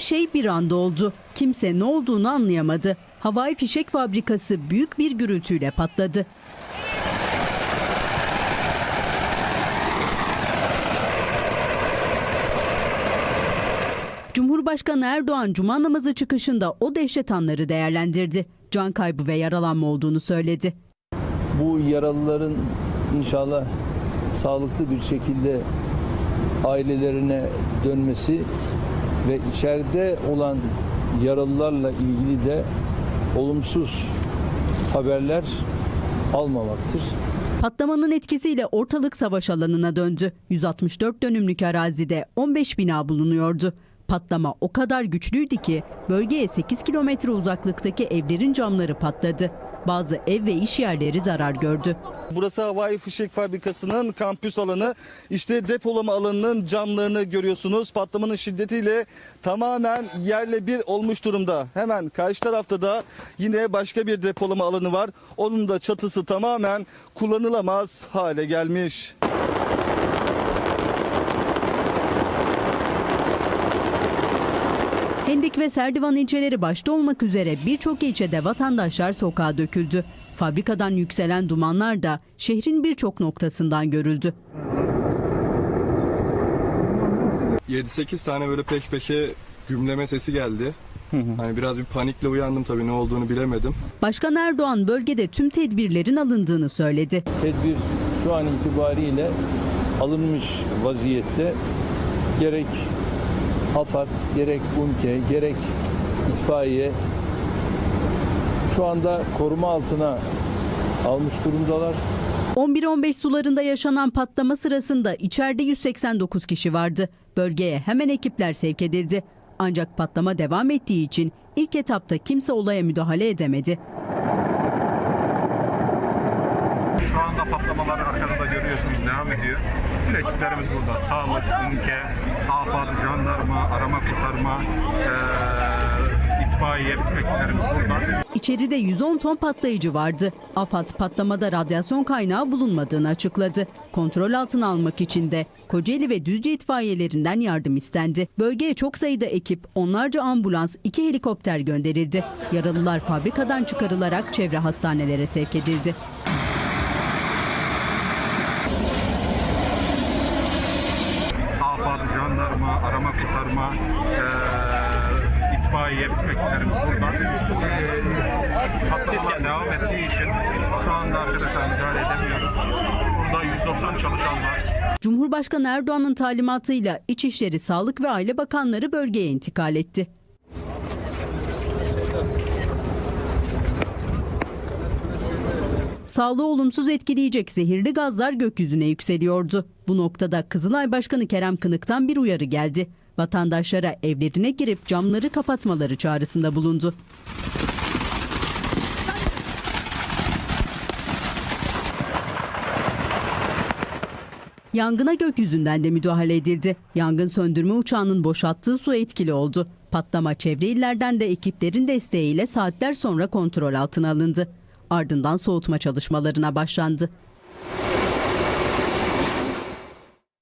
şey bir anda oldu. Kimse ne olduğunu anlayamadı. Havai fişek fabrikası büyük bir gürültüyle patladı. Cumhurbaşkanı Erdoğan cuma namazı çıkışında o dehşet anları değerlendirdi. Can kaybı ve yaralanma olduğunu söyledi. bu yaralıların inşallah sağlıklı bir şekilde ailelerine dönmesi ve içeride olan yaralılarla ilgili de olumsuz haberler almamaktır. Patlamanın etkisiyle ortalık savaş alanına döndü. 164 dönümlük arazide 15 bina bulunuyordu. Patlama o kadar güçlüydü ki bölgeye 8 kilometre uzaklıktaki evlerin camları patladı. Bazı ev ve iş yerleri zarar gördü. Burası havai fişek fabrikasının kampüs alanı. İşte depolama alanının camlarını görüyorsunuz. Patlamanın şiddetiyle tamamen yerle bir olmuş durumda. Hemen karşı tarafta da yine başka bir depolama alanı var. Onun da çatısı tamamen kullanılamaz hale gelmiş. Hendik ve Serdivan ilçeleri başta olmak üzere birçok ilçede vatandaşlar sokağa döküldü. Fabrikadan yükselen dumanlar da şehrin birçok noktasından görüldü. 7-8 tane böyle peş peşe gümleme sesi geldi. Hani biraz bir panikle uyandım tabii ne olduğunu bilemedim. Başkan Erdoğan bölgede tüm tedbirlerin alındığını söyledi. Tedbir şu an itibariyle alınmış vaziyette. Gerek AFAD, gerek UNKE, gerek itfaiye şu anda koruma altına almış durumdalar. 11-15 sularında yaşanan patlama sırasında içeride 189 kişi vardı. Bölgeye hemen ekipler sevk edildi. Ancak patlama devam ettiği için ilk etapta kimse olaya müdahale edemedi. Şu anda patlamalar arkada da görüyorsunuz devam ediyor. Bütün ekiplerimiz burada. Sağlık, ünke, afad, jandarma, arama kurtarma, eee itfaiye bütün ekiplerimiz burada. İçeride 110 ton patlayıcı vardı. AFAD patlamada radyasyon kaynağı bulunmadığını açıkladı. Kontrol altına almak için de Kocaeli ve Düzce itfaiyelerinden yardım istendi. Bölgeye çok sayıda ekip, onlarca ambulans, iki helikopter gönderildi. Yaralılar fabrikadan çıkarılarak çevre hastanelere sevk edildi. Afad, jandarma, arama kurtarma, eee itfaiye ekiplerimiz burada. Eee patlamalar devam ettiği için şu anda arkadaşlar müdahale edemiyoruz. Burada 190 çalışan var. Cumhurbaşkanı Erdoğan'ın talimatıyla İçişleri, Sağlık ve Aile Bakanları bölgeye intikal etti. Sağlığı olumsuz etkileyecek zehirli gazlar gökyüzüne yükseliyordu. Bu noktada Kızılay Başkanı Kerem Kınık'tan bir uyarı geldi. Vatandaşlara evlerine girip camları kapatmaları çağrısında bulundu. Yangına gökyüzünden de müdahale edildi. Yangın söndürme uçağının boşalttığı su etkili oldu. Patlama çevre illerden de ekiplerin desteğiyle saatler sonra kontrol altına alındı. Ardından soğutma çalışmalarına başlandı.